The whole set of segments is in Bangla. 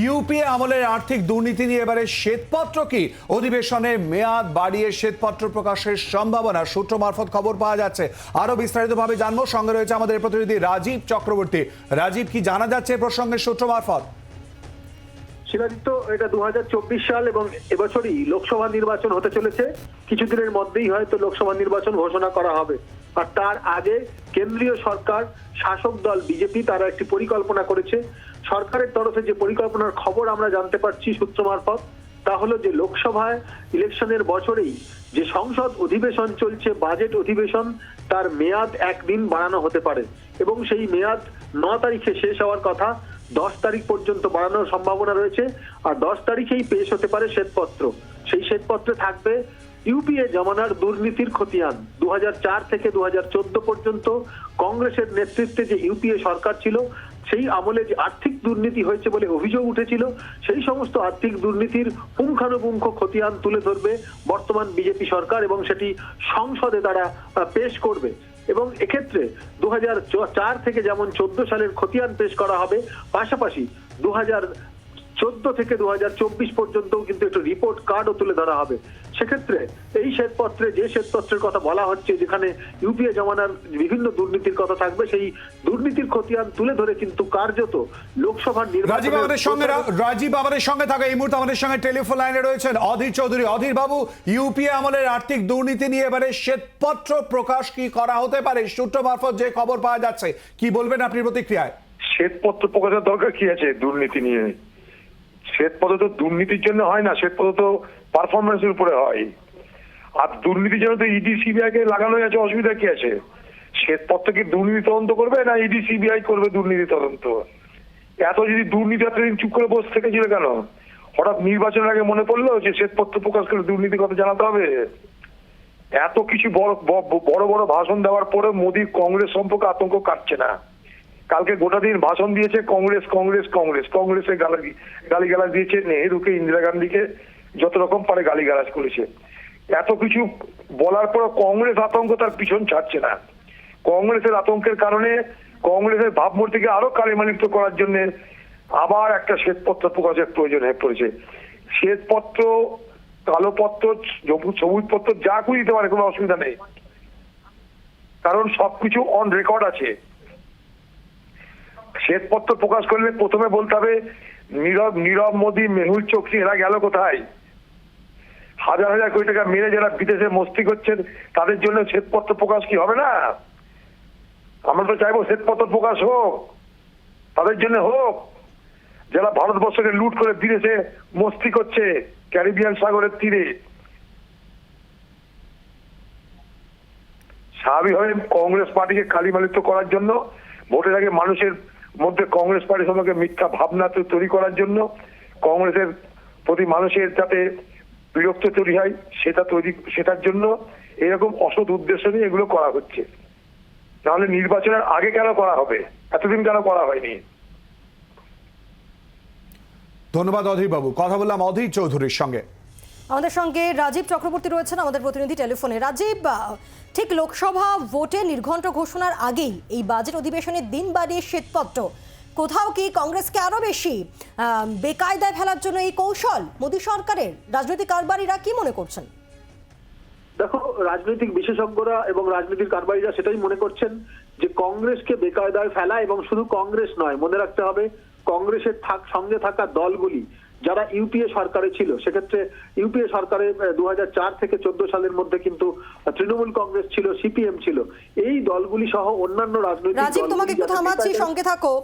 ইউপিএ আমলের আর্থিক দুর্নীতি নিয়ে এবারে শ্বেতপত্র কি? অধিবেশনে মেয়াদ বাড়িয়ে শ্বেতপত্র প্রকাশের সম্ভাবনা সূত্র মারফত খবর পাওয়া যাচ্ছে। আরও বিস্তারিতভাবে জানব। সঙ্গে রয়েছে আমাদের প্রতিনিধি রাজীব চক্রবর্তী। রাজীব, কি জানা যাচ্ছে প্রসঙ্গে সূত্র মারফত? শিলাদিত্য, এটা দু হাজার চব্বিশ সাল এবং এবছরই লোকসভা নির্বাচন হতে চলেছে। কিছুদিনের মধ্যেই হয়তো লোকসভা নির্বাচন ঘোষণা করা হবে। আর তার আগে কেন্দ্রীয় সরকার, শাসক দল, বিজেপি, তারা একটি পরিকল্পনা করেছে। সরকারের তরফে যে পরিকল্পনার খবর আমরা জানতে পারছি সূত্র মারফত, তা হলো যে লোকসভায় ইলেকশনের বছরেই যে সংসদ অধিবেশন চলছে, বাজেট অধিবেশন, তার মেয়াদ একদিন বাড়ানো হতে পারে। এবং সেই মেয়াদ ন তারিখে শেষ হওয়ার কথা, দশ তারিখ পর্যন্ত বাড়ানোর সম্ভাবনা রয়েছে, আর দশ তারিখেই পেশ হতে পারে শ্বেতপত্র। সেই শ্বেতপত্রে থাকবে ইউপিএ জমানার দুর্নীতির খতিয়ান। দু হাজার চার থেকে দু হাজার চোদ্দ পর্যন্ত কংগ্রেসের নেতৃত্বে যে ইউপিএ সরকার ছিল সেই আমলে যে আর্থিক দুর্নীতি হয়েছে বলে অভিযোগ উঠেছিল, সেই সমস্ত আর্থিক দুর্নীতির পুঙ্খানুপুঙ্খ খতিয়ান তুলে ধরবে বর্তমান বিজেপি সরকার এবং সেটি সংসদে তারা পেশ করবে। এবং এক্ষেত্রে দু চার থেকে যেমন চোদ্দ সালের খতিয়ান পেশ করা হবে, পাশাপাশি দু হাজার চোদ্দ থেকে দু পর্যন্তও কিন্তু একটা রিপোর্ট কার্ডও তুলে ধরা হবে। সেক্ষেত্রে এই শ্বেতপত্রে যে শ্বেতপত্রের কথা বলা হচ্ছে যেখানে ইউপিএ জমানার বিভিন্ন দুর্নীতির কথা থাকবে সেই দুর্নীতির খতিয়ান তুলে ধরে কিন্তু কার্যত লোকসভার রাজীব আমাদের সঙ্গে রাজীব আমাদের সঙ্গে থাকা। এই মুহূর্তে আমাদের সঙ্গে টেলিফোন লাইনে রয়েছেন অধীর চৌধুরী। অধীর বাবু ইউপিএ আমলের আর্থিক দুর্নীতি নিয়ে এবারে শ্বেতপত্র প্রকাশ কি করা হতে পারে? সূত্র মারফত যে খবর পাওয়া যাচ্ছে কি বলবেন আপনি প্রতিক্রিয়ায়? শ্বেতপত্র প্রকাশের দরকার কি আছে দুর্নীতি নিয়ে? শ্বেতপত্র তো দুর্নীতির জন্য হয় না শ্বেতপত্র তো পারফরমেন্সের উপরে হয়। আর দুর্নীতির জন্য তো ইডি সিবিআই কে লাগানো আছে, অসুবিধা কি আছে? শ্বেতপত্র কি দুর্নীতি তদন্ত করবে না ইডি সিবিআই করবে দুর্নীতি তদন্ত? এত যদি দুর্নীতি এতদিন চুপ করে বসে থেকেছিল কেন? হঠাৎ নির্বাচনের আগে মনে পড়ল যে শ্বেতপত্র প্রকাশ করে দুর্নীতির কথা জানাতে হবে? এত কিছু বড় বড় বড় ভাষণ দেওয়ার পরে মোদীর কংগ্রেস সম্পর্কে আতঙ্ক কাটছে না। কালকে গোটা দিন ভাষণ দিয়েছে কংগ্রেস কংগ্রেস কংগ্রেস, কংগ্রেসের গালি গালিগালাজ দিয়েছে নেহেরুকে, ইন্দিরা গান্ধীকে, যত রকম পারে গালিগালাজ করেছে। এত কিছু বলার পর কংগ্রেস আতঙ্ক তার পিছন ছাড়ছে না। কংগ্রেসের আতঙ্কের কারণে কংগ্রেসের ভাবমূর্তিকে আরও কালিমালিপ্ত করার জন্য আবার একটা শ্বেতপত্র প্রকাশের প্রয়োজন হয়ে পড়েছে। শ্বেতপত্র কালো পত্র সবুজ পত্র যা করে দিতে পারে, কোনো অসুবিধা নেই। কারণ সবকিছু অন রেকর্ড আছে। শ্বেতপত্র প্রকাশ করলে প্রথমে বলতে হবে, নীরব নীরব মোদী, মেহুল চোখি এরা গেল কোথায়? হাজার হাজার কোটি টাকা মেরে যারা বিদেশে মস্তি করছেন, তাদের জন্য শ্বেতপত্র প্রকাশ কি হবে না? আমরা তো চাইব শ্বেতপত্র প্রকাশ হোক, তাদের জন্য হোক। যারা ভারতবর্ষকে লুট করে বিদেশে মস্তি করছে, ক্যারিবিয়ান সাগরের তীরে। স্বাভাবিকভাবে কংগ্রেস পার্টিকে কালিমালিত করার জন্য ভোটের আগে মানুষের মধ্যে কংগ্রেস পার্টি সম্পর্কে মিথ্যা ভাবনা তৈরি করার জন্য কংগ্রেসের প্রতি মানুষের যাতে বিরক্ত তৈরি হয়, সেটা তৈরি, সেটার জন্য এরকম অসৎ উদ্দেশ্য নিয়ে এগুলো করা হচ্ছে। তাহলে নির্বাচনের আগে কেন করা হবে? এতদিন কেন করা হয়নি? ধন্যবাদ অধীর বাবু কথা বললাম অধীর চৌধুরীর সঙ্গে। আমাদের সঙ্গে রাজীব চক্রবর্তী রয়েছেন, আমাদের প্রতিনিধি টেলিফোনে। রাজীব ঠিক লোকসভা ভোটে নির্ঘণ্ট ঘোষণার আগেই এই বাজেট অধিবেশনের দিন বাড়িয়ে শ্বেতপত্র। কোথাও কি কংগ্রেসকে আরও বেশি বেকায়দায় ফেলার জন্য এই কৌশল? মোদী সরকারের রাজনৈতিক কারবারিরা কি মনে করছেন? দেখো, রাজনৈতিক বিশেষজ্ঞরা এবং রাজনীতির কারবারিরা সেটাই মনে করছেন যে কংগ্রেসকে বেকায়দায় ফেলা এবং শুধু কংগ্রেস নয়, মনে রাখতে হবে কংগ্রেসের থাক, সঙ্গে থাকা দলগুলি যারা ইউপিএ সরকারে ছিল সেক্ষেত্রে ইউপিএ সরকারে দুহাজার চার থেকে চোদ্দ সালের মধ্যে কিন্তু তৃণমূল কংগ্রেস ছিল সিপিএম ছিল। এই দলগুলি সহ অন্যান্য রাজনৈতিক রাজীব তোমাকে একটু থামাচ্ছি সঙ্গে থাকো।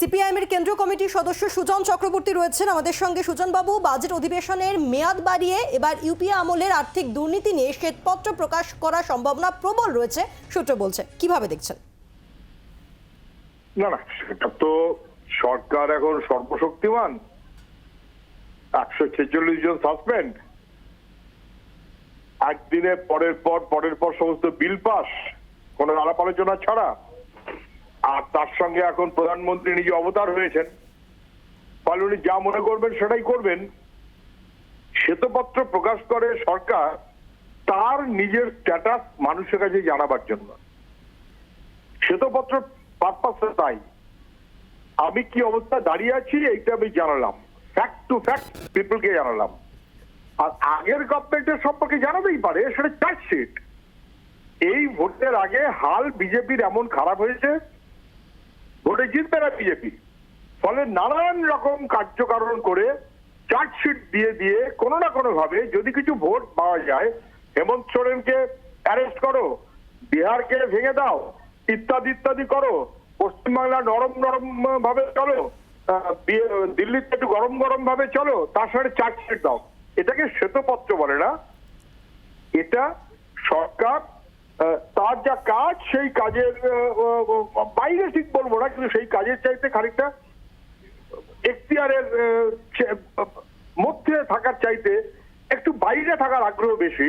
সিপিআইএম এর কেন্দ্রীয় কমিটির সদস্য সুজন চক্রবর্তী রয়েছেন আমাদের সঙ্গে। সুজন বাবু বাজেট অধিবেশনের মেয়াদ বাড়িয়ে এবার ইউপিএ আমলের আর্থিক দুর্নীতি নিয়ে শ্বেতপত্র প্রকাশ করার সম্ভাবনা প্রবল রয়েছে সূত্র বলছে। কীভাবে দেখছেন? না না সেটা তো সরকার এখন সর্বশক্তিমান। একশো ছেচল্লিশ জন সাসপেন্ড একদিনে পরের পর পরের পর সমস্ত বিল পাস কোন আলাপ আলোচনা ছাড়া। আর তার সঙ্গে এখন প্রধানমন্ত্রী নিজে অবতার হয়েছেন। ফলে উনি যা মনে করবেন সেটাই করবেন। শ্বেতপত্র প্রকাশ করে সরকার তার নিজের স্ট্যাটাস মানুষের কাছে জানাবার জন্য। শ্বেতপত্র পারপাস তাই। আমি কি অবস্থা দাঁড়িয়ে আছি, এইটা আমি জানালাম। ফ্যাক্ট টু ফ্যাক্ট পিপলকে জানালাম। আর আগের গভর্নমেন্টের সম্পর্কে জানাতেই পারে, সেটা চার্জশিট। এই ভোটের আগে হাল বিজেপির এমন খারাপ হয়েছে, ভোটে জিতবে না বিজেপি। ফলে নানান রকম কার্যকারণ করে চার্জশিট দিয়ে দিয়ে কোনো না কোনো ভাবে যদি কিছু ভোট পাওয়া যায়, হেমন্ত সোরেনকে অ্যারেস্ট করো, বিহারকে ভেঙে দাও, ইত্যাদি ইত্যাদি করো পশ্চিমবাংলা নরম নরম ভাবে চলো। দিল্লিতে একটু গরম গরম ভাবে চলো, তার সাথে চার্জশিট দাও। এটাকে শ্বেতপত্র বলে না। এটা সরকার তার যা কাজ, সেই কাজের বাইরে ঠিক বলব না, কিন্তু সেই কাজের চাইতে খানিকটা এখতিয়ারের মধ্যে থাকার চাইতে একটু বাইরে থাকার আগ্রহ বেশি।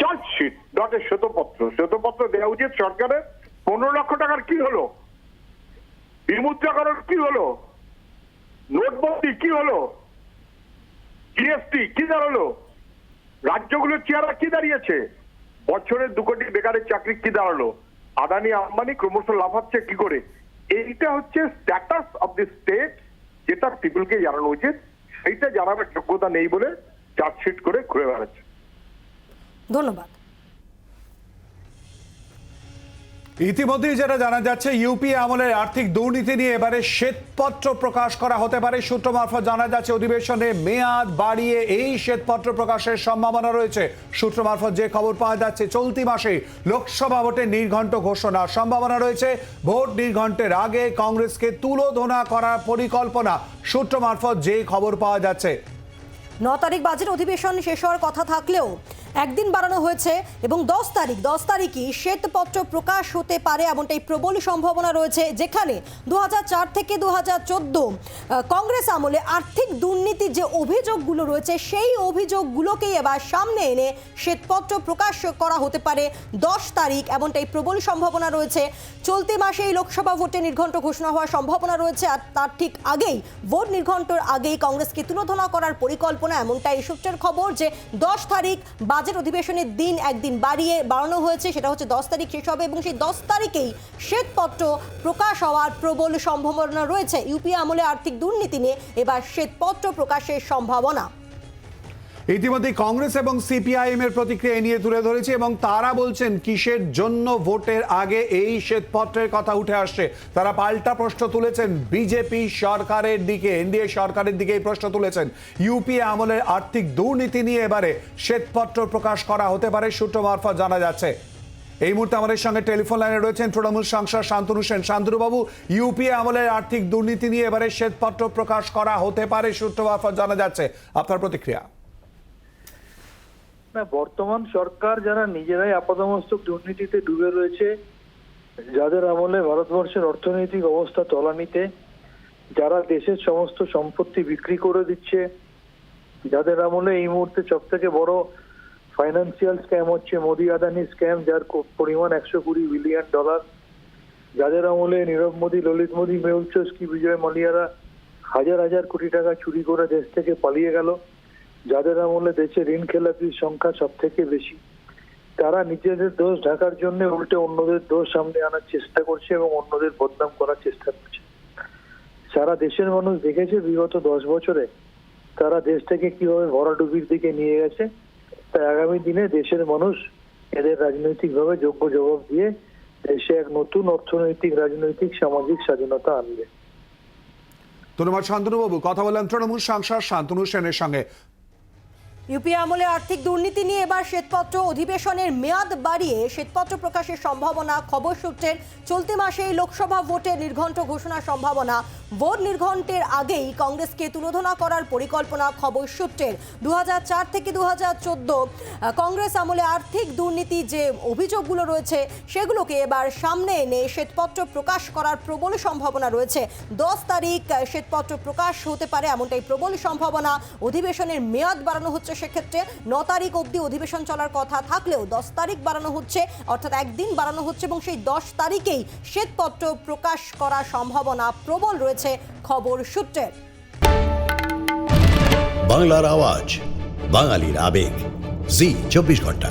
চার্জশিট এ শ্বেতপত্র। শ্বেতপত্র দেওয়া উচিত সরকারের। পনেরো লক্ষ টাকার কি হলো? বিমুদ্রাকরণ কি হলো? নোটবন্দি কি হলো? জিএসটি কি দাঁড়াল? রাজ্যগুলোর চেহারা কি দাঁড়িয়েছে? বছরের দু কোটি বেকারের চাকরি কি দাঁড়াল? আদানি আম্বানি ক্রমশ লাফাচ্ছে কি করে? এইটা হচ্ছে স্ট্যাটাস অফ দি স্টেট যেটা পিপলকে জানানো উচিত। সেইটা জানাবার যোগ্যতা নেই বলে চার্জশিট করে ঘুরে বেড়াচ্ছে। ধন্যবাদ। ইতিমধ্যেই যেটা জানা যাচ্ছে, ইউপি আমলের আর্থিক দুর্নীতি নিয়ে এবারে শ্বেতপত্র প্রকাশ করা হতে পারে। সূত্র মারফত জানা যাচ্ছে, অধিবেশনে মেয়াদ বাড়িয়ে এই শ্বেতপত্র প্রকাশের সম্ভাবনা রয়েছে। সূত্র মারফত যে খবর পাওয়া যাচ্ছে, চলতি মাসে লোকসভা ভোটের নির্ঘণ্ট ঘোষণার সম্ভাবনা রয়েছে। ভোট নির্ঘণ্টের আগে কংগ্রেসকে তুলোধনা করার পরিকল্পনা সূত্র মারফত যে খবর পাওয়া যাচ্ছে। ন তারিখ বাজেট অধিবেশন শেষ হওয়ার কথা থাকলেও একদিন বাড়ানো হয়েছে এবং দশ তারিখ, দশ তারিখই শ্বেতপত্র প্রকাশ হতে পারে এমনটাই প্রবল সম্ভাবনা রয়েছে যেখানে দু হাজার চার থেকে দু হাজার চোদ্দ কংগ্রেস আমলে আর্থিক দুর্নীতির যে অভিযোগগুলো রয়েছে, সেই অভিযোগগুলোকেই এবার সামনে এনে শ্বেতপত্র প্রকাশ করা হতে পারে দশ তারিখ এমনটাই প্রবল সম্ভাবনা রয়েছে। চলতি মাসে এই লোকসভা ভোটে নির্ঘণ্ট ঘোষণা হওয়ার সম্ভাবনা রয়েছে আর তার ঠিক আগেই, ভোট নির্ঘণ্টর আগেই কংগ্রেসকে তুলোধনা করার পরিকল্পনা এমনটাই সূত্রের খবর যে দশ তারিখ বাজেট অধিবেশনের দিন একদিন বাড়িয়ে বাড়ানো হয়েছে, সেটা হচ্ছে দশ তারিখ শেষ হবে এবং সেই দশ তারিখেই শ্বেতপত্র প্রকাশ হওয়ার প্রবল সম্ভাবনা রয়েছে। ইউপি আমলে আর্থিক দুর্নীতি নিয়ে এবার শ্বেতপত্র প্রকাশের সম্ভাবনা। ইতিমধ্যে কংগ্রেস এবং সিপিআইএম এর প্রতিক্রিয়া নিয়ে তুলে ধরেছে এবং তারা বলছেন, কিসের জন্য ভোটের আগে এই শ্বেতপত্রের কথা উঠে আসছে? তারা পাল্টা প্রশ্ন তুলেছেন, বিজেপি সরকারের দিকে, এনডিএ সরকারের দিকে এই প্রশ্ন তুলেছেন। ইউপি আমলের আর্থিক দুর্নীতি নিয়ে এবারে শ্বেতপত্র প্রকাশ করা হতে পারে, সূত্র মারফত জানা যাচ্ছে। এই মুহূর্তে আমাদের সঙ্গে টেলিফোন লাইনে রয়েছেন তৃণমূল সাংসদ শান্তনু সেন। শান্তনুবাবু ইউপিএ আমলের আর্থিক দুর্নীতি নিয়ে এবারে শ্বেতপত্র প্রকাশ করা হতে পারে, সূত্র মারফত জানা যাচ্ছে। আপনার প্রতিক্রিয়া? না, বর্তমান সরকার যারা নিজেরাই আপাদমস্তক দুর্নীতিতে ডুবে রয়েছে, যাদের আমলে ভারতবর্ষের অর্থনৈতিক অবস্থা তলানিতে, যারা দেশের সমস্ত সম্পত্তি বিক্রি করে দিচ্ছে, যাদের আমলে এই মুহূর্তে সব থেকে বড় ফাইন্যান্সিয়াল স্ক্যাম হচ্ছে মোদি আদানি স্ক্যাম যার পরিমাণ একশো কুড়ি বিলিয়ন ডলার যাদের আমলে নীরব মোদী, ললিত মোদী, মেহুল চস্কি, বিজয় মালিয়ারা হাজার হাজার কোটি টাকা চুরি করে দেশ থেকে পালিয়ে গেল। যাদের আমলে দেশে ঋণ খেলাপির সংখ্যা সব থেকে বেশি, তারা নিজেদের দোষ ঢাকার জন্য উল্টে অন্যদের দোষ সামনে আনার চেষ্টা করছে এবং অন্যদের বদনাম করার চেষ্টা করছে। সারা দেশের মানুষ দেখেছে, বিগত দশ বছরে তারা দেশটাকে কীভাবে ভরাডুবির দিকে নিয়ে গেছে তাই আগামী দিনে দেশের মানুষ এদের রাজনৈতিকভাবে যোগ্য জবাব দিয়ে দেশে এক নতুন অর্থনৈতিক, রাজনৈতিক, সামাজিক স্বাধীনতা আনবে। ধন্যবাদ শান্তনুবাবু। কথা বললাম তৃণমূল সাংসদ শান্তনু সেনের সঙ্গে। ইউপি আমলে আর্থিক দুর্নীতি নিয়ে এবার শ্বেতপত্র অধিবেশনের মেয়াদ বাড়িয়ে শ্বেতপত্র প্রকাশের সম্ভাবনা খবর সূত্রের চলতি মাসে লোকসভা ভোটে নির্ঘণ্ট ঘোষণার সম্ভাবনা। ভোট নির্ঘণ্টের আগেই কংগ্রেসকে তুলোধনা করার পরিকল্পনা খবর সূত্রের। দু হাজার চার থেকে দু হাজার চোদ্দ কংগ্রেস আমলে আর্থিক দুর্নীতি যে অভিযোগগুলো রয়েছে, সেগুলোকে এবার সামনে এনে শ্বেতপত্র প্রকাশ করার প্রবল সম্ভাবনা রয়েছে। দশ তারিখ শ্বেতপত্র প্রকাশ হতে পারে এমনটাই প্রবল সম্ভাবনা। অধিবেশনের মেয়াদ বাড়ানো হচ্ছে সেক্ষেত্রে ন তারিখ অবধি অধিবেশন চলার কথা থাকলেও দশ তারিখ বাড়ানো হচ্ছে, অর্থাৎ একদিন বাড়ানো হচ্ছে এবং সেই দশ তারিখেই শ্বেতপত্র প্রকাশ করার সম্ভাবনা প্রবল রয়েছে খবর সূত্রের। বাংলার আওয়াজ, বাঙালির আবেগ, জি, চব্বিশ ঘণ্টা।